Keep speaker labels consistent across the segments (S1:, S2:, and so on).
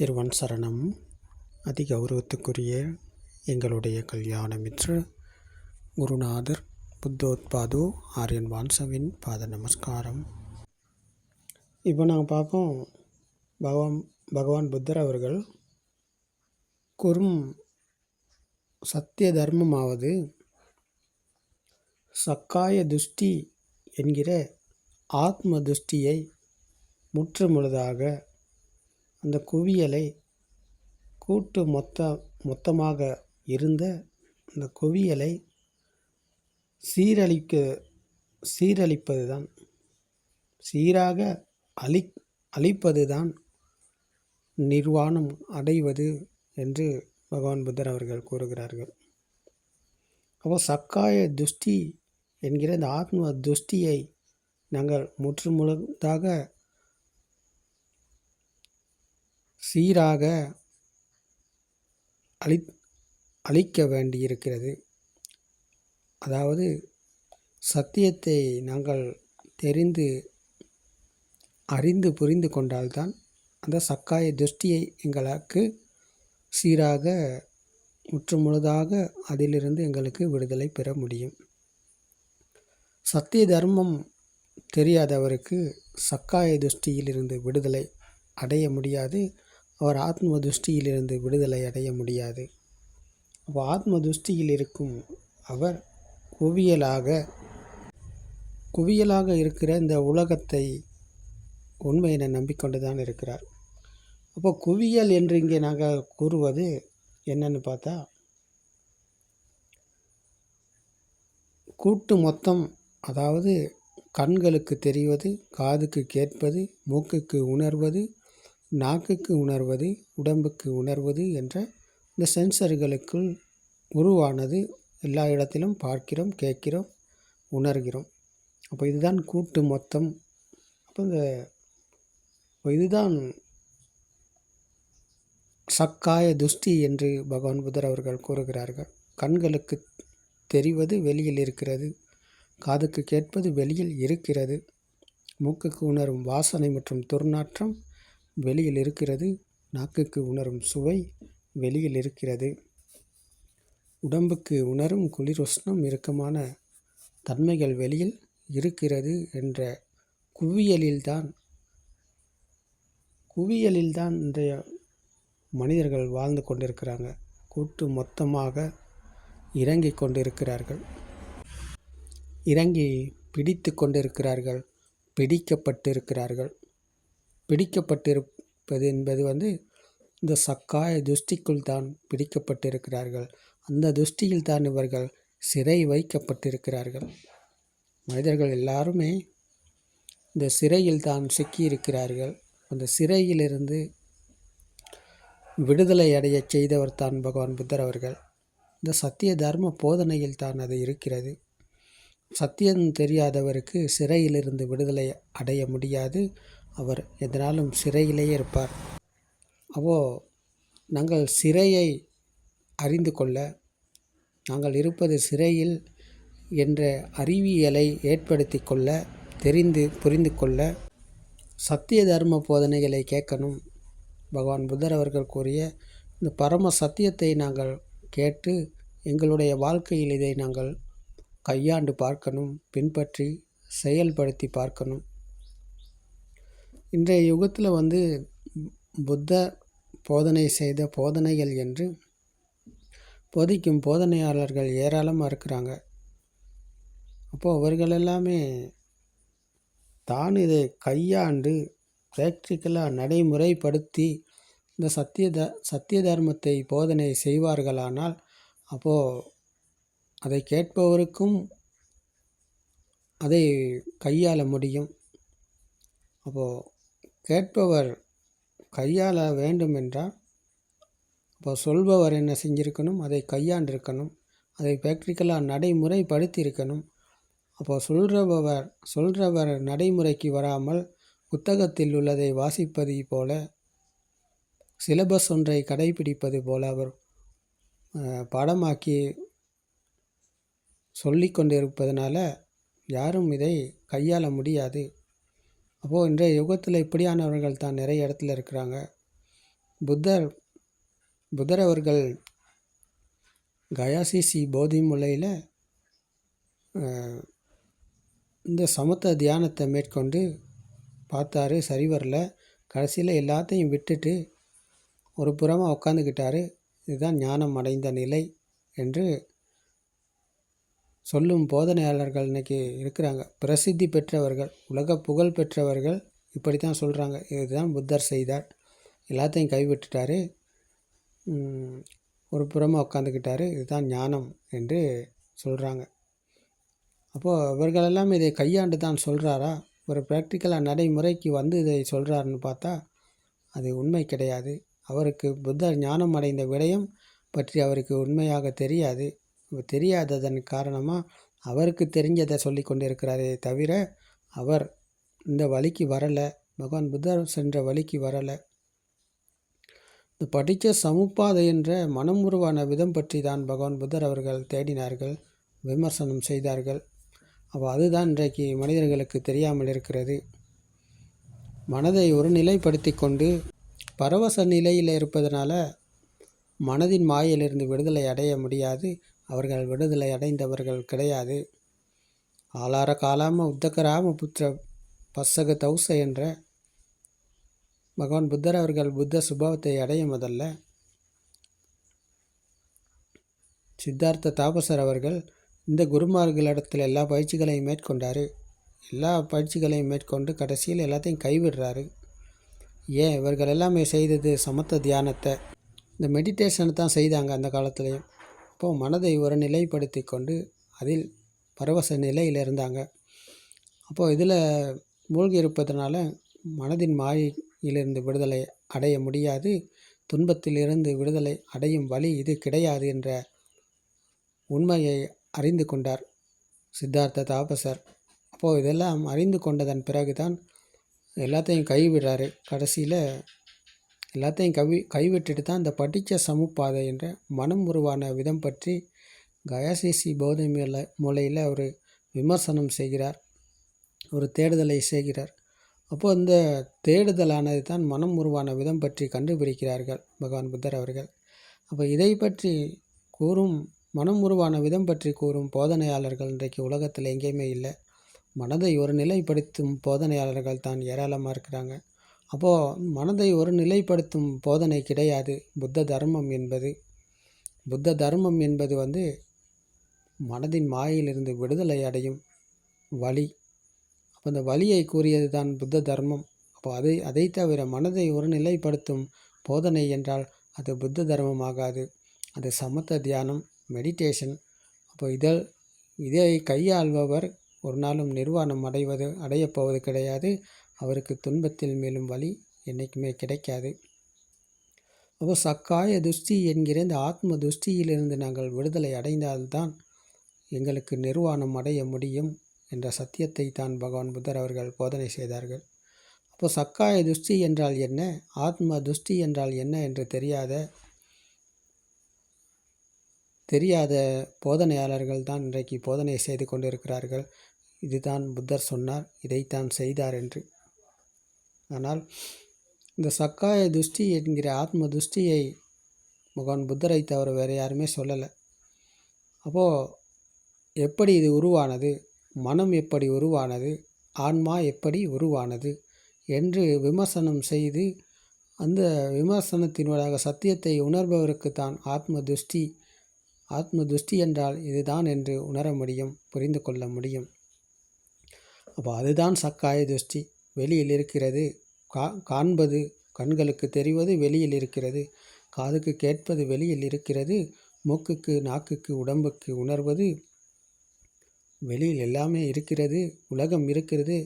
S1: திருவன் சரணம். அதி கௌரவத்துக்குரிய எங்களுடைய கல்யாண மித்ர குருநாதர் புத்தோத்பாது ஆரியன் வான்சவின் பாத நமஸ்காரம். இப்போ நாங்கள் பார்ப்போம் பகவான் பகவான் புத்தர் அவர்கள் குறும் சத்திய தர்மமாவது சக்காய துஷ்டி என்கிற ஆத்ம துஷ்டியை முற்றுமுழுதாக அந்த குவியலை கூட்டு மொத்த மொத்தமாக இருந்த அந்த குவியலை சீரழிக்க சீரழிப்பது தான் சீராக அழி அழிப்பது தான் நிர்வாணம் அடைவது என்று பகவான் புத்தர் அவர்கள் கூறுகிறார்கள். அப்போ சக்காய துஷ்டி என்கிற இந்த ஆத்ம துஷ்டியை நாங்கள் முற்றுமுழுதாக சீராக அழி அழிக்க வேண்டியிருக்கிறது. அதாவது சத்தியத்தை நாங்கள் தெரிந்து அறிந்து புரிந்து கொண்டால்தான் அந்த சக்காய துஷ்டியை எங்களுக்கு சீராக முற்றுமுழுதாக அதிலிருந்து எங்களுக்கு விடுதலை பெற முடியும். சத்திய தர்மம் தெரியாதவருக்கு சக்காய துஷ்டியிலிருந்து விடுதலை அடைய முடியாது. அவர் ஆத்ம துஷ்டியிலிருந்து விடுதலை அடைய முடியாது. அப்போ ஆத்ம துஷ்டியில் இருக்கும் அவர் குவியலாக குவியலாக இருக்கிற இந்த உலகத்தை உண்மை என நம்பிக்கொண்டு தான் இருக்கிறார். அப்போ குவியல் என்று இங்கே நாங்கள் கூறுவது என்னன்னு பார்த்தா கூட்டு மொத்தம் அதாவது கண்களுக்கு தெரிவது காதுக்கு கேட்பது மூக்குக்கு உணர்வது நாக்குக்கு உணர்வது உடம்புக்கு உணர்வது என்ற இந்த சென்சர்களுக்குள் உருவானது எல்லா இடத்திலும் பார்க்கிறோம் கேட்கிறோம் உணர்கிறோம். அப்போ இதுதான் கூட்டு மொத்தம். அப்போ இந்த இதுதான் சக்காய துஷ்டி என்று பகவான் புதர் அவர்கள் கூறுகிறார்கள். கண்களுக்கு தெரிவது வெளியில் இருக்கிறது காதுக்கு கேட்பது வெளியில் இருக்கிறது மூக்குக்கு உணரும் வாசனை மற்றும் துர்நாற்றம் வெளியில் இருக்கிறது நாக்குக்கு உணரும் சுவை வெளியில் இருக்கிறது உடம்புக்கு உணரும் குளிர் உஷ்ணம் இறுக்கமான தன்மைகள் வெளியில் இருக்கிறது என்ற குவியலில்தான் குவியலில்தான் இன்றைய மனிதர்கள் வாழ்ந்து கொண்டிருக்கிறாங்க. கூட்டு மொத்தமாக இறங்கி கொண்டிருக்கிறார்கள். இறங்கி பிடித்து கொண்டிருக்கிறார்கள் பிடிக்கப்பட்டிருக்கிறார்கள். பிடிக்கப்பட்டிருப்பது என்பது வந்து இந்த சக்காய துஷ்டிக்குள் தான் பிடிக்கப்பட்டிருக்கிறார்கள். அந்த துஷ்டியில் தான் இவர்கள் சிறை வைக்கப்பட்டிருக்கிறார்கள். மனிதர்கள் எல்லாருமே இந்த சிறையில் தான் சிக்கியிருக்கிறார்கள். அந்த சிறையிலிருந்து விடுதலை அடைய செய்தவர் தான் பகவான் புத்தர் அவர்கள். இந்த சத்திய தர்ம போதனையில் தான் அது இருக்கிறது. சத்தியம் தெரியாதவருக்கு சிறையிலிருந்து விடுதலை அடைய முடியாது. அவர் எதனாலும் சிறையிலேயே இருப்பார். அப்போ நாங்கள் சிறையை அறிந்து கொள்ள நாங்கள் இருப்பது சிறையில் என்ற அறிவியலை ஏற்படுத்தி கொள்ள தெரிந்து புரிந்து கொள்ள சத்திய தர்ம போதனைகளை கேட்கணும். பகவான் புத்தர் அவர்கள் கூறிய இந்த பரம சத்தியத்தை நாங்கள் கேட்டு எங்களுடைய வாழ்க்கையில் இதை நாங்கள் கையாண்டு பார்க்கணும் பின்பற்றி செயல்படுத்தி பார்க்கணும். இன்றைய யுகத்தில் வந்து புத்த போதனை செய்த போதனைகள் என்று போதிக்கும் போதனையாளர்கள் ஏராளமாக இருக்கிறாங்க. அப்போது அவர்கள் எல்லாமே தான் இதை கையாண்டு ப்ராக்டிக்கலாக நடைமுறைப்படுத்தி இந்த சத்திய த சத்திய தர்மத்தை போதனை செய்வார்களானால் அப்போது அதை கேட்பவருக்கும் அதை கையாள முடியும். அப்போது கேட்பவர் கையாள வேண்டும் என்றால் இப்போ சொல்பவர் என்ன செஞ்சுருக்கணும்? அதை கையாண்டிருக்கணும். அதை ப்ராக்டிக்கலாக நடைமுறைப்படுத்தியிருக்கணும். அப்போ சொல்கிறவர் சொல்கிறவர் நடைமுறைக்கு வராமல் புத்தகத்தில் உள்ளதை வாசிப்பது போல சிலபஸ் ஒன்றை கடைபிடிப்பது போல அவர் பாடமாக்கி சொல்லி கொண்டிருப்பதனால யாரும் இதை கையாள முடியாது. அப்போது இன்றைய யுகத்தில் இப்படியானவர்கள் தான் நிறைய இடத்துல இருக்கிறாங்க. புத்தர் புத்தர் அவர்கள் கயாசிசி போதி முலையில் இந்த சமத்த தியானத்தை மேற்கொண்டு பார்த்தாரு. சரி வரல கடைசியில் எல்லாத்தையும் விட்டுட்டு ஒரு புறமாக உட்காந்துக்கிட்டாரு இதுதான் ஞானம் அடைந்த நிலை என்று சொல்லும் போதனையாளர்கள் இன்றைக்கி இருக்கிறாங்க. பிரசித்தி பெற்றவர்கள் உலக புகழ் பெற்றவர்கள் இப்படி தான் சொல்கிறாங்க இதுதான் புத்தர் செய்தார். எல்லாத்தையும் கைவிட்டுட்டார். ஒரு புறமாக உட்காந்துக்கிட்டாரு இதுதான் ஞானம் என்று சொல்கிறாங்க அப்போது இவர்களெல்லாம் இதை கையாண்டு தான் சொல்கிறாரா ஒரு ப்ராக்டிக்கலாக நடைமுறைக்கு வந்து இதை சொல்கிறாருன்னு பார்த்தா அது உண்மை கிடையாது. அவருக்கு புத்தர் ஞானம் அடைந்த விடயம் பற்றி அவருக்கு உண்மையாக தெரியாது. தெரியாததன் காரணமாக அவருக்கு தெரிஞ்சதை சொல்லி கொண்டிருக்கிறாரே தவிர அவர் இந்த வழிக்கு வரலை. பகவான் புத்தர் சென்ற வழிக்கு வரலை. இந்த படித்த சமுப்பாதை என்ற மனம் உருவான விதம் பற்றி தான் பகவான் புத்தர் அவர்கள் தேடினார்கள் விமர்சனம் செய்தார்கள். அப்போ அதுதான் இன்றைக்கு மனிதர்களுக்கு தெரியாமல் இருக்கிறது. மனதை ஒரு நிலைப்படுத்தி கொண்டு பரவச நிலையில் இருப்பதனால மனதின் மாயிலிருந்து விடுதலை அடைய முடியாது. அவர்கள் விடுதலை அடைந்தவர்கள் கிடையாது. ஆளார காலாம உத்தகராம புத்திர பசக தௌச என்ற பகவான் புத்தர் அவர்கள் புத்த சுபாவத்தை அடையும் முதல்ல சித்தார்த்த தாபசர் அவர்கள் இந்த குருமார்களிடத்தில் எல்லா பயிற்சிகளையும் மேற்கொண்டார். எல்லா பயிற்சிகளையும் மேற்கொண்டு கடைசியில் எல்லாத்தையும் கைவிடுறாரு. ஏன்? இவர்கள் எல்லாமே செய்தது சமத்த தியானத்தை. இந்த மெடிடேஷனை தான் செய்தாங்க அந்த காலத்துலேயும். அப்போது மனதை ஒரு நிலைப்படுத்தி கொண்டு அதில் பரவச நிலையில் இருந்தாங்க. அப்போது இதில் மூழ்கி இருப்பதனால மனதின் மாயிலிருந்து விடுதலை அடைய முடியாது. துன்பத்திலிருந்து விடுதலை அடையும் வழி இது கிடையாது என்ற உண்மையை அறிந்து கொண்டார் சித்தார்த்த தாபசர். அப்போது இதெல்லாம் அறிந்து கொண்டதன் பிறகு தான் எல்லாத்தையும் கைவிடுறாரு. கடைசியில் எல்லாத்தையும் கவி கைவிட்டுட்டு தான் இந்த படித்த சமுப்பாதை என்ற மனம் உருவான விதம் பற்றி கயாசிசி போதை மூலையில் அவர் விமர்சனம் செய்கிறார். ஒரு தேடுதலை செய்கிறார். அப்போது இந்த தேடுதலானது தான் மனம் உருவான விதம் பற்றி கண்டுபிடிக்கிறார்கள் பகவான் புத்தர் அவர்கள். அப்போ இதை பற்றி கூறும் மனம் உருவான விதம் பற்றி கூறும் போதனையாளர்கள் இன்றைக்கு உலகத்தில் எங்கேயுமே இல்லை. மனதை ஒரு நிலைப்படுத்தும் போதனையாளர்கள் தான் ஏராளமாக இருக்கிறாங்க. அப்போது மனதை ஒரு நிலைப்படுத்தும் போதனை கிடையாது. புத்த தர்மம் என்பது புத்த தர்மம் என்பது வந்து மனதின் மாயிலிருந்து விடுதலை அடையும் வழி. அப்போ அந்த வழியை கூறியது தான் புத்த தர்மம். அப்போ அதை அதை தவிர மனதை ஒரு நிலைப்படுத்தும் போதனை என்றால் அது புத்த தர்மம் ஆகாது. அது சமத்த தியானம் மெடிடேஷன் அப்போ இதில் இதை கையாள்பவர் ஒரு நாளும் நிர்வாணம் அடைவது அடையப்போவது கிடையாது. அவருக்கு துன்பத்தில் மேலும் வழி என்றைக்குமே கிடைக்காது. அப்போ சக்காய துஷ்டி என்கிற இந்த ஆத்ம துஷ்டியிலிருந்து நாங்கள் விடுதலை அடைந்தால்தான் எங்களுக்கு நிர்வாணம் அடைய முடியும் என்ற சத்தியத்தை தான் பகவான் புத்தர் அவர்கள் போதனை செய்தார்கள். அப்போ சக்காய துஷ்டி என்றால் என்ன? ஆத்ம துஷ்டி என்றால் என்ன என்று தெரியாத தெரியாத போதனையாளர்கள் தான் இன்றைக்கு போதனை செய்து கொண்டிருக்கிறார்கள். இதுதான் புத்தர் சொன்னார் இதைத்தான் செய்தார் என்று. ஆனால் இந்த சக்காய துஷ்டி என்கிற ஆத்ம துஷ்டியை பகவான் புத்தரை தவிர வேறு யாருமே சொல்லலை. அப்போது எப்படி இது உருவானது? மனம் எப்படி உருவானது? ஆன்மா எப்படி உருவானது? என்று விமர்சனம் செய்து அந்த விமர்சனத்தினூடாக சத்தியத்தை உணர்பவருக்கு தான் ஆத்ம துஷ்டி ஆத்ம துஷ்டி என்றால் இதுதான் என்று உணர முடியும் புரிந்து கொள்ள முடியும். அப்போ அதுதான் சக்காய துஷ்டி. வெளியில் இருக்கிறது கா காண்பது கண்களுக்கு தெரிவது வெளியில் இருக்கிறது காதுக்கு கேட்பது வெளியில் இருக்கிறது மூக்குக்கு நாக்குக்கு உடம்புக்கு உணர்வது வெளியில் எல்லாமே இருக்கிறது. உலகம் இருக்கிறது.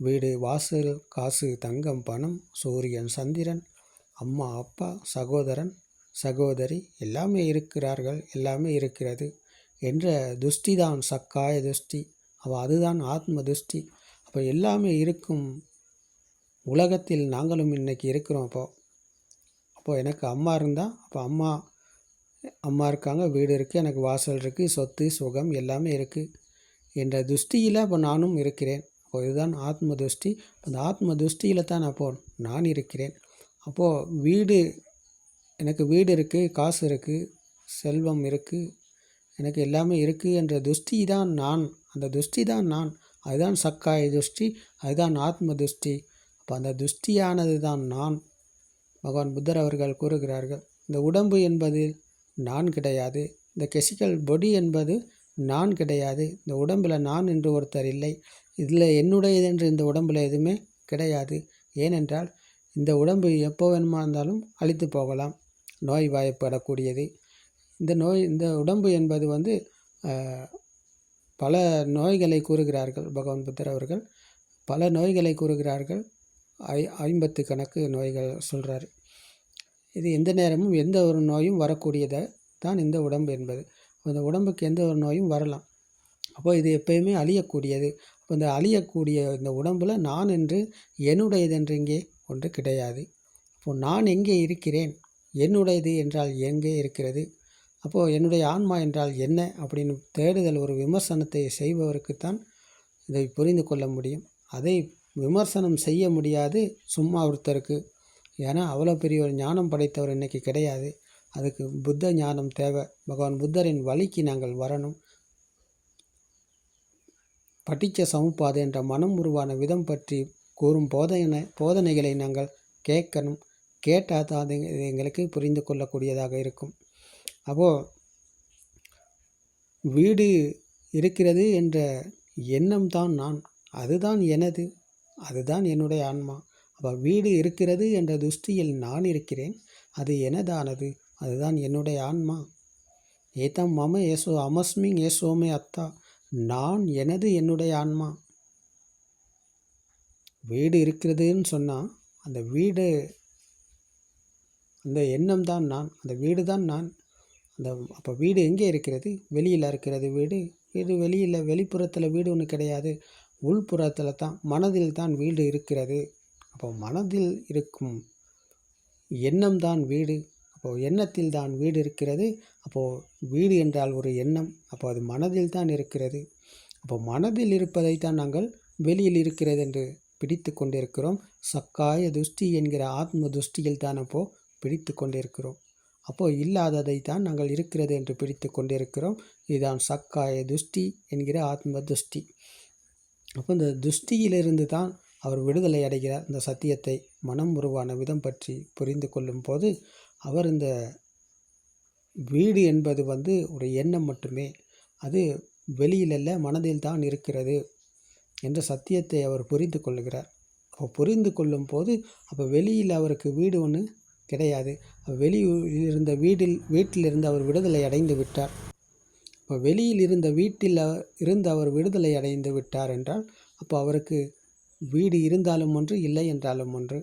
S1: வீடு வாசல் காசு தங்கம் பணம் சூரியன் சந்திரன் அம்மா அப்பா சகோதரன் சகோதரி எல்லாமே இருக்கிறார்கள். எல்லாமே இருக்கிறது. என்ற துஷ்டி தான் சக்காய துஷ்டி. அவள் அதுதான் ஆத்ம துஷ்டி. அப்போ எல்லாமே இருக்கும் உலகத்தில் நாங்களும் இன்றைக்கி இருக்கிறோம் அப்போது அப்போது எனக்கு அம்மா இருந்தால் அப்போ அம்மா அம்மா இருக்காங்க வீடு இருக்குது எனக்கு வாசல் இருக்குது சொத்து சுகம் எல்லாமே இருக்குது என்ற துஷ்டியில் அப்போ நானும் இருக்கிறேன். அப்போ இதுதான் ஆத்ம துஷ்டி. அந்த ஆத்ம துஷ்டியில் தான் அப்போது நான் இருக்கிறேன். அப்போது வீடு எனக்கு வீடு இருக்குது காசு இருக்குது செல்வம் இருக்குது எனக்கு எல்லாமே இருக்குது என்ற துஷ்டி தான் நான். அந்த துஷ்டி தான் நான். அதுதான் சக்காய துஷ்டி அதுதான் ஆத்ம துஷ்டி. அப்போ அந்த துஷ்டியானது தான் நான். பகவான் புத்தர் அவர்கள் கூறுகிறார்கள் இந்த உடம்பு என்பது நான் கிடையாது இந்த கெசிக்கல் பொடி என்பது நான் கிடையாது இந்த உடம்பில் நான் என்று ஒருத்தர் இல்லை இதில் என்னுடையது என்று இந்த உடம்பில் எதுவுமே கிடையாது. ஏனென்றால் இந்த உடம்பு எப்போ வேணுமா இருந்தாலும் அழித்து போகலாம் நோய் வாய்ப்படக்கூடியது. இந்த நோய் இந்த உடம்பு என்பது வந்து பல நோய்களை கூறுகிறார்கள் பகவான் புத்தர் அவர்கள். பல நோய்களை கூறுகிறார்கள். ஐ ஐம்பத்து கணக்கு நோய்கள் சொல்கிறார் இது எந்த நேரமும் எந்த ஒரு நோயும் வரக்கூடியதை தான் இந்த உடம்பு என்பது. அந்த உடம்புக்கு எந்த ஒரு நோயும் வரலாம். அப்போ இது எப்பயுமே அழியக்கூடியது. அப்போ இந்த அழியக்கூடிய இந்த உடம்பில் நான் என்று என்னுடையது என்று இங்கே ஒன்று கிடையாது. அப்போ நான் எங்கே இருக்கிறேன்? என்னுடையது என்றால் எங்கே இருக்கிறது? அப்போது என்னுடைய ஆன்மா என்றால் என்ன? அப்படின்னு தேடுதல் ஒரு விமர்சனத்தை செய்பவருக்குத்தான் இதை புரிந்து கொள்ள முடியும். அதை விமர்சனம் செய்ய முடியாது சும்மா ஒருத்தருக்கு. ஏன்னா அவ்வளோ பெரிய ஒரு ஞானம் படைத்தவர் இன்றைக்கி கிடையாது. அதுக்கு புத்த ஞானம் தேவை. பகவான் புத்தரின் வழிக்கு நாங்கள் வரணும். பட்டிச்ச சமுப்பாது என்ற மனம் உருவான விதம் பற்றி கூறும் போதனை போதனைகளை நாங்கள் கேட்கணும். கேட்டால் தான் அது எங்களுக்கு புரிந்து கொள்ளக்கூடியதாக இருக்கும். அப்போது வீடு இருக்கிறது என்ற எண்ணம் தான் நான். அதுதான் எனது அதுதான் என்னுடைய ஆன்மா. அப்போ வீடு இருக்கிறது என்ற துஷ்டியில் நான் இருக்கிறேன். அது எனதானது அதுதான் என்னுடைய ஆன்மா. ஏதம் மம ஏசோ அமஸ்மிங் ஏசோமே அத்தா நான் எனது என்னுடைய ஆன்மா. வீடு இருக்கிறதுன்னு சொன்னால் அந்த வீடு அந்த எண்ணம் தான் நான் அந்த வீடு தான் நான். அந்த அப்போ வீடு எங்கே இருக்கிறது? வெளியில் இருக்கிறது வீடு. வீடு வெளியில் வெளிப்புறத்தில் வீடு ஒன்று கிடையாது. உள்புறத்தில் தான் மனதில் தான் வீடு இருக்கிறது. அப்போ மனதில் இருக்கும் எண்ணம் தான் வீடு. அப்போது எண்ணத்தில் தான் வீடு இருக்கிறது. அப்போது வீடு என்றால் ஒரு எண்ணம். அப்போ அது மனதில் தான் இருக்கிறது. அப்போ மனதில் இருப்பதை தான் நாங்கள் வெளியில் இருக்கிறது என்று பிடித்து கொண்டிருக்கிறோம். சக்காய துஷ்டி என்கிற ஆத்ம துஷ்டியில் தான் அப்போது பிடித்து கொண்டிருக்கிறோம். அப்போது இல்லாததை தான் நாங்கள் இருக்கிறது என்று பிடித்து கொண்டிருக்கிறோம். இதுதான் சக்காய துஷ்டி என்கிற ஆத்ம துஷ்டி அப்போ இந்த துஷ்டியிலிருந்து தான் அவர் விடுதலை அடைகிறார். இந்த சத்தியத்தை மனம் உருவான விதம் பற்றி புரிந்து கொள்ளும் போது அவர் இந்த வீடு என்பது வந்து ஒரு எண்ணம் மட்டுமே. அது வெளியில் அல்ல மனதில் தான் இருக்கிறது என்ற சத்தியத்தை அவர் புரிந்து கொள்கிறார். அப்போ புரிந்து கொள்ளும் போது அப்போ வெளியில் அவருக்கு வீடு ஒன்று கிடையாது. வெளியில் இருந்த வீட்டில் வீட்டிலிருந்து அவர் விடுதலை அடைந்து விட்டார். இப்போ வெளியில் இருந்த வீட்டில் இருந்து அவர் விடுதலை அடைந்து விட்டார் என்றால் அப்போ அவருக்கு வீடு இருந்தாலும் ஒன்று இல்லை என்றாலும் ஒன்று.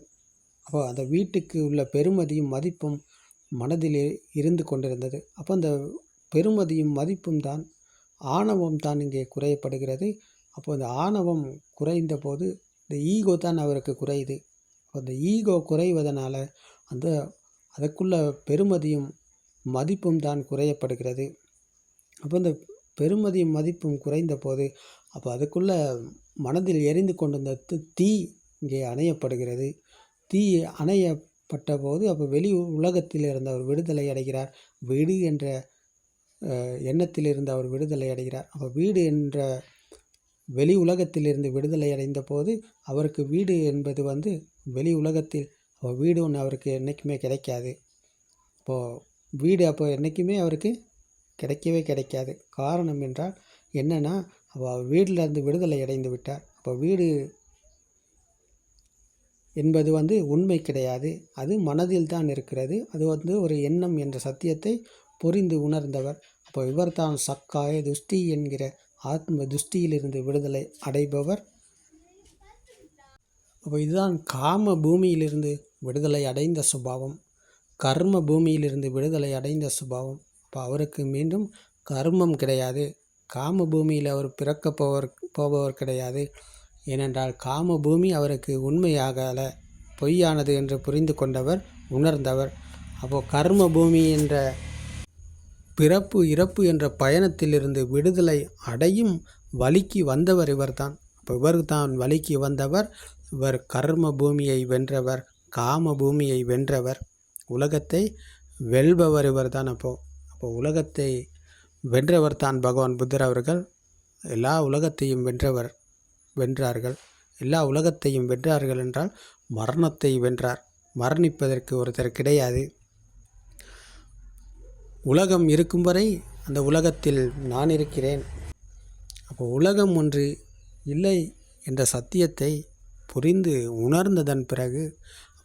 S1: அப்போ அந்த வீட்டுக்கு உள்ள பெருமதியும் மதிப்பும் மனதில் இருந்து கொண்டிருந்தது. அப்போ அந்த பெருமதியும் மதிப்பும் தான் ஆணவம் தான் இங்கே குறையப்படுகிறது. அப்போ அந்த ஆணவம் குறைந்த போது இந்த ஈகோ தான் அவருக்கு குறையுது. அந்த ஈகோ குறைவதனால் அந்த அதற்குள்ள பெருமதியும் மதிப்பும் தான் குறையப்படுகிறது. அப்போ இந்த பெருமதியும் மதிப்பும் குறைந்த போது அப்போ அதுக்குள்ள மனதில் எரிந்து கொண்டிருந்த தீ இங்கே அணையப்படுகிறது. தீ அணையப்பட்ட போது அப்போ வெளி உலகத்தில் இருந்த அவர் விடுதலை அடைகிறார். வீடு என்ற எண்ணத்தில் இருந்து அவர் விடுதலை அடைகிறார். அப்போ வீடு என்ற வெளி உலகத்திலிருந்து விடுதலை அடைந்த போது அவருக்கு வீடு என்பது வந்து வெளி உலகத்தில் அப்போ வீடு ஒன்று அவருக்கு என்றைக்குமே கிடைக்காது. அப்போது வீடு அப்போ என்றைக்குமே அவருக்கு கிடைக்கவே கிடைக்காது. காரணம் என்றால் என்னென்னா அப்போ வீட்டில் இருந்து விடுதலை அடைந்து விட்டார். அப்போ வீடு என்பது வந்து உண்மை கிடையாது. அது மனதில் தான் இருக்கிறது. அது வந்து ஒரு எண்ணம் என்ற சத்தியத்தை புரிந்து உணர்ந்தவர். அப்போ இவர் தான் சக்காய துஷ்டி என்கிற ஆத்ம துஷ்டியிலிருந்து விடுதலை அடைபவர். அப்போ இதுதான் காம பூமியிலிருந்து விடுதலை அடைந்த சுபாவம். கர்ம பூமியிலிருந்து விடுதலை அடைந்த சுபாவம். அப்போ அவருக்கு மீண்டும் கர்மம் கிடையாது. காம பூமியில் அவர் பிறக்க போவர் போபவர் கிடையாது. ஏனென்றால் காம பூமி அவருக்கு உண்மையாகல. பொய்யானது என்று புரிந்து கொண்டவர் உணர்ந்தவர். அப்போது கர்ம பூமி என்ற பிறப்பு இறப்பு என்ற பயணத்திலிருந்து விடுதலை அடையும் வழிக்கு வந்தவர் இவர்தான். அப்போ இவர் தான் வழிக்கு வந்தவர் இவர் கர்ம பூமியை வென்றவர். காம பூமியை வென்றவர் உலகத்தை வெல்பவர் இவர் தான் அப்போது அப்போ உலகத்தை வென்றவர் தான் பகவான் புத்தர் அவர்கள். எல்லா உலகத்தையும் வென்றவர் வென்றார்கள். எல்லா உலகத்தையும் வென்றார்கள் என்றால் மரணத்தை வென்றார். மரணிப்பதற்கு ஒருத்தர் கிடையாது. உலகம் இருக்கும் வரை அந்த உலகத்தில் நான் இருக்கிறேன். அப்போ உலகம் ஒன்று இல்லை என்ற சத்தியத்தை புரிந்து உணர்ந்ததன் பிறகு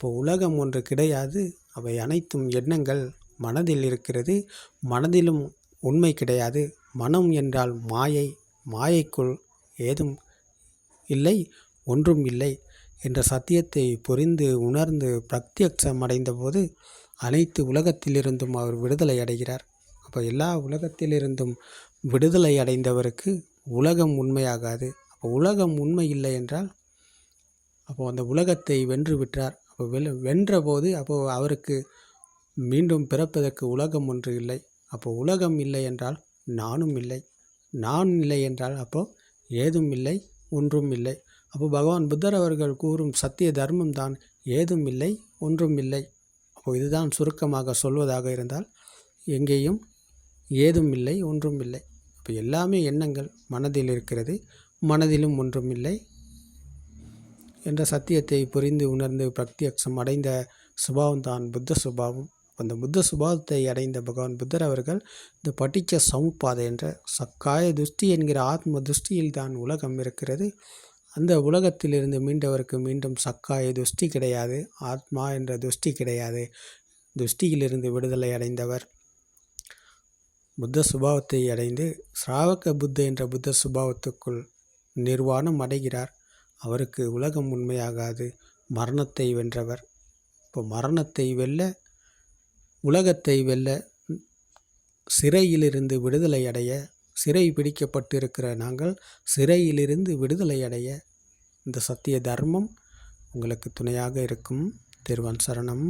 S1: அப்போ உலகம் ஒன்று கிடையாது. அவை அனைத்தும் எண்ணங்கள். மனதில் இருக்கிறது. மனதிலும் உண்மை கிடையாது. மனம் என்றால் மாயை. மாயைக்குள் ஏதும் இல்லை. ஒன்றும் இல்லை என்ற சத்தியத்தை புரிந்து உணர்ந்து பிரத்யட்சம் அடைந்தபோது அனைத்து உலகத்திலிருந்தும் அவர் விடுதலை அடைகிறார். அப்போ எல்லா உலகத்திலிருந்தும் விடுதலை அடைந்தவருக்கு உலகம் உண்மையாகாது. அப்போ உலகம் உண்மை இல்லை என்றால் அப்போ அந்த உலகத்தை வென்று விட்டார். அப்போ வெல் வென்றபோது அப்போது அவருக்கு மீண்டும் பிறப்பதற்கு உலகம் ஒன்று இல்லை. அப்போ உலகம் இல்லை என்றால் நானும் இல்லை. நான் இல்லை என்றால் அப்போது ஏதும் இல்லை ஒன்றும் இல்லை. அப்போ பகவான் புத்தர் அவர்கள் கூறும் சத்திய தர்மம் தான் ஏதும் இல்லை ஒன்றும் இல்லை. அப்போ இதுதான் சுருக்கமாக சொல்வதாக இருந்தால் எங்கேயும் ஏதும் இல்லை ஒன்றும் இல்லை. அப்போ எல்லாமே எண்ணங்கள் மனதில் இருக்கிறது மனதிலும் ஒன்றும் இல்லை என்ற சத்தியத்தை புரிந்து உணர்ந்து பிரத்யக்ஷம் அடைந்த சுபாவம் தான் புத்த சுபாவம். அந்த புத்த சுபாவத்தை அடைந்த பகவான் புத்தர் அவர்கள் இந்த பட்டிச்ச சமுப்பாதை என்ற சக்காய துஷ்டி என்கிற ஆத்ம துஷ்டியில் தான் உலகம் இருக்கிறது. அந்த உலகத்திலிருந்து மீண்டவருக்கு மீண்டும் சக்காய துஷ்டி கிடையாது ஆத்மா என்ற துஷ்டி கிடையாது. துஷ்டியிலிருந்து விடுதலை அடைந்தவர். புத்த சுபாவத்தை அடைந்து ஸ்ராவக புத்த என்ற புத்த சுபாவத்துக்குள் நிர்வாணம் அடைகிறார். அவருக்கு உலகம் உண்மையாகாது. மரணத்தை வென்றவர். இப்போ மரணத்தை வெல்ல உலகத்தை வெல்ல சிறையிலிருந்து விடுதலை அடைய சிறை பிடிக்கப்பட்டிருக்கிற நாங்கள் சிறையிலிருந்து விடுதலை அடைய இந்த சத்திய தர்மம் உங்களுக்கு துணையாக இருக்கும். திருவன் சரணம்.